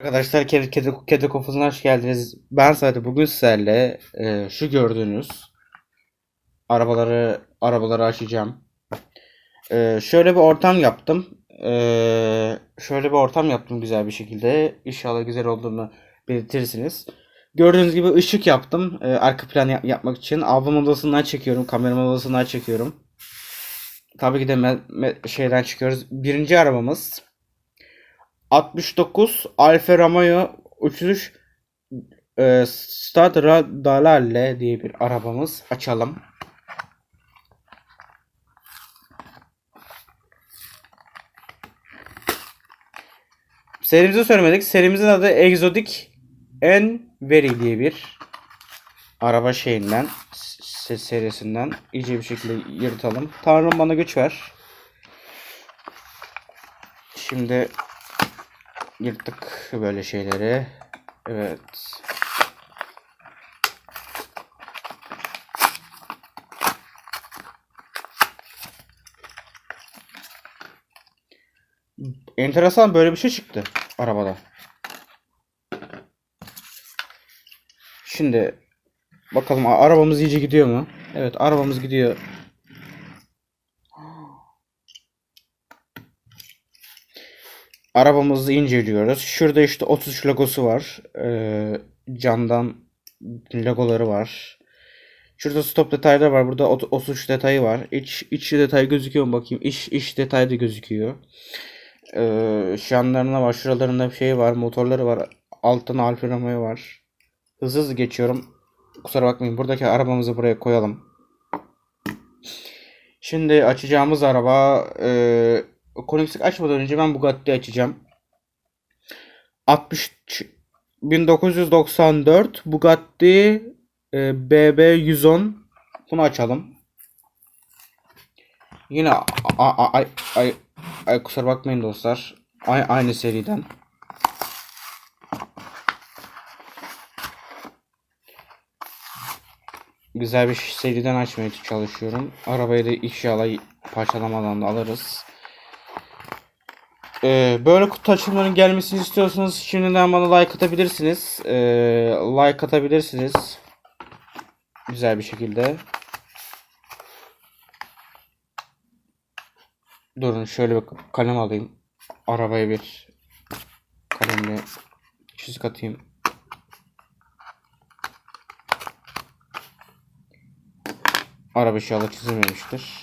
Arkadaşlar kedi, kedi, kedi hoş geldiniz. Ben sadece bugün sizlerle e, şu gördüğünüz arabaları arabaları açacağım. E, şöyle bir ortam yaptım. E, şöyle bir ortam yaptım güzel bir şekilde. İnşallah güzel olduğunu belirtirsiniz. Gördüğünüz gibi ışık yaptım. E, arka plan yap- yapmak için. Ablam odasından çekiyorum. Kameram odasından çekiyorum. Tabii ki de şeyden çıkıyoruz. Birinci arabamız 69 Alfa Romeo 33 e, Stradale Dalale diye bir arabamız. Açalım. Serimizi söylemedik. Serimizin adı Exotic Enveri diye bir araba şeyinden se- serisinden iyice bir şekilde yırtalım. Tanrım bana güç ver. Şimdi Yırttık böyle şeyleri. Evet. Enteresan böyle bir şey çıktı arabada. Şimdi bakalım arabamız iyice gidiyor mu? Evet arabamız gidiyor. Arabamızı inceliyoruz. Şurada işte 33 logosu var. Ee, camdan logoları var. Şurada stop detayları var. Burada ot- 33 detayı var. İç, iç detay gözüküyor mu bakayım. İç, iç detay da gözüküyor. Ee, şanlarına var. Şuralarında bir şey var. Motorları var. Alttan Alfa Romeo var. Hızlı hızlı geçiyorum. Kusura bakmayın. Buradaki arabamızı buraya koyalım. Şimdi açacağımız araba e, Koenigsegg açmadan önce ben Bugatti açacağım. 60 1994 Bugatti e, BB 110 bunu açalım. Yine a- a- ay ay ay kusura bakmayın dostlar. Ay, aynı seriden. Güzel bir seriden açmaya çalışıyorum. Arabayı da inşallah parçalamadan da alırız. Ee, böyle kutu açılımlarının gelmesini istiyorsanız şimdiden bana like atabilirsiniz. Ee, like atabilirsiniz. Güzel bir şekilde. Durun şöyle bir kalem alayım. Arabaya bir kalemle çizik atayım. Araba inşallah çizilmemiştir.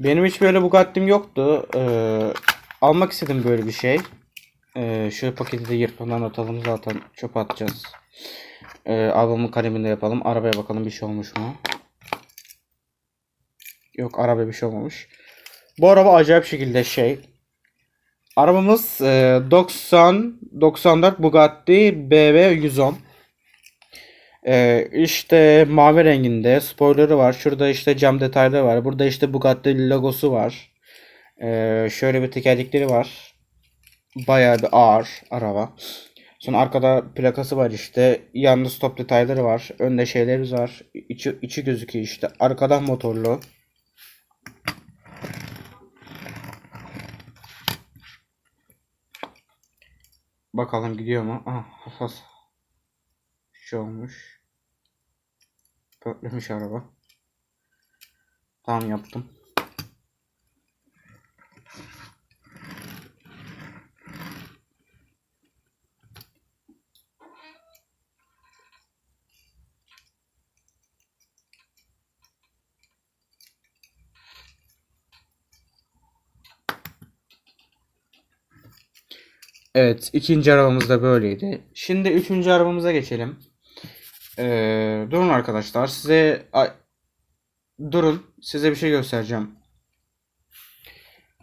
Benim hiç böyle Bugatti'm yoktu. Ee, almak istedim böyle bir şey. Ee, şu paketi de yırtmadan atalım zaten çöpe atacağız. Ee, albümün kaleminde yapalım. Arabaya bakalım bir şey olmuş mu? Yok arabaya bir şey olmamış. Bu araba acayip şekilde şey. Arabamız e, 90 94 Bugatti BV 110. Ee, işte mavi renginde spoiler'ı var. Şurada işte cam detayları var. Burada işte Bugatti logosu var. Ee, şöyle bir tekerlekleri var. Bayağı bir ağır araba. Sonra arkada plakası var işte. Yanında stop detayları var. Önde şeylerimiz var. İçi, içi gözüküyor işte. Arkadan motorlu. Bakalım gidiyor mu? Ah, hassas. Bir şey olmuş. Pörtlemiş araba. Tamam yaptım. Evet, ikinci arabamız da böyleydi. Şimdi üçüncü arabamıza geçelim. Ee, durun arkadaşlar, size ay, durun, size bir şey göstereceğim.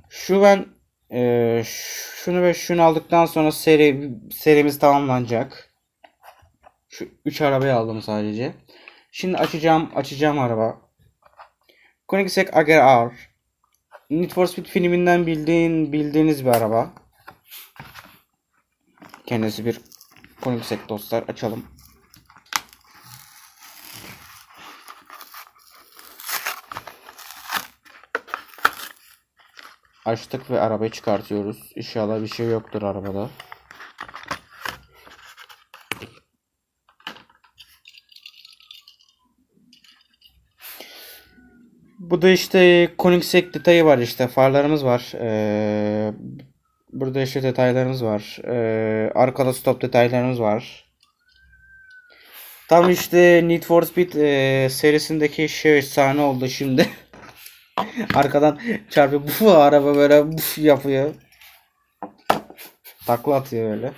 Şu ben e, şunu ve şunu aldıktan sonra seri serimiz tamamlanacak. Şu üç arabayı aldım sadece. Şimdi açacağım açacağım araba. Koenigsegg Agera R. Need for Speed filminden bildiğin bildiğiniz bir araba. Kendisi bir Koenigsegg dostlar. Açalım. Açtık ve arabayı çıkartıyoruz. İnşallah bir şey yoktur arabada. Bu da işte Koenigsegg detayı var işte farlarımız var. Ee, burada işte detaylarımız var. Ee, arkada stop detaylarımız var. Tam işte Need for Speed e, serisindeki şey sahne oldu şimdi. Arkadan çarpıyor. Bu araba böyle buf yapıyor. Takla atıyor böyle.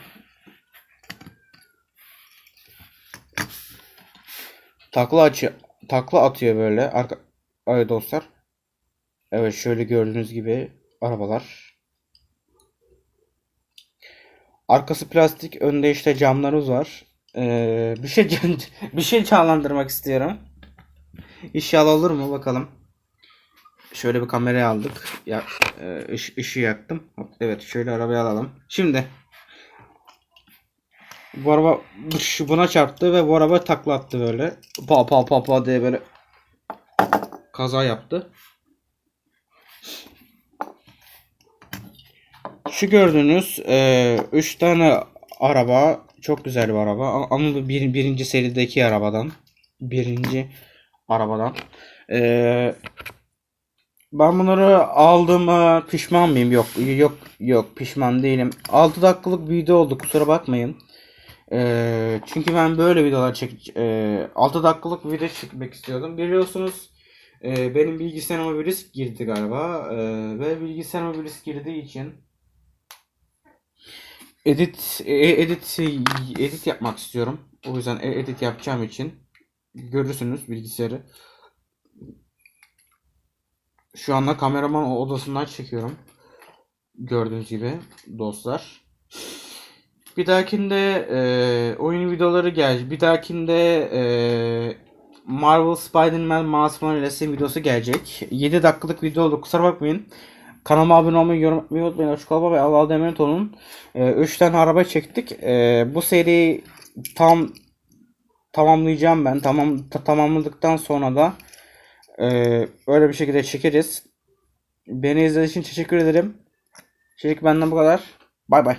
Takla açıyor. Takla atıyor böyle. Arka Evet dostlar. Evet şöyle gördüğünüz gibi arabalar. Arkası plastik, önde işte camlarımız var. Ee, bir şey bir şey canlandırmak istiyorum. İnşallah olur mu bakalım. Şöyle bir kamerayı aldık. Ya e, ış- ışığı yaktım. Evet şöyle arabayı alalım. Şimdi bu araba buna çarptı ve bu araba takla attı böyle. Pa pa pa pa diye böyle kaza yaptı. Şu gördüğünüz 3 tane araba çok güzel bir araba ama bir, birinci serideki arabadan birinci arabadan E, ben bunları aldığıma pişman mıyım? Yok yok yok pişman değilim. 6 dakikalık video oldu kusura bakmayın. E, çünkü ben böyle videolar çek e, 6 dakikalık bir video çekmek istiyordum. Biliyorsunuz e, benim bilgisayarıma virüs girdi galiba. E, ve bilgisayarıma virüs girdiği için edit e- edit edit yapmak istiyorum. O yüzden e- edit yapacağım için görürsünüz bilgisayarı. Şu anda kameraman odasından çekiyorum. Gördüğünüz gibi dostlar. Bir dahakinde e, oyun videoları gel. Bir dahakinde e, Marvel Spider-Man Miles Morales'in videosu gelecek. 7 dakikalık video oldu. Kusura bakmayın. Kanalıma abone olmayı, yorum yapmayı unutmayın. Hoşça kalın ve Allah'a emanet olun. 3 tane araba çektik. E, bu seri tam tamamlayacağım ben. Tamam ta- tamamladıktan sonra da e, öyle bir şekilde çekeriz. Beni izlediğiniz için teşekkür ederim. Şimdilik benden bu kadar. Bay bay.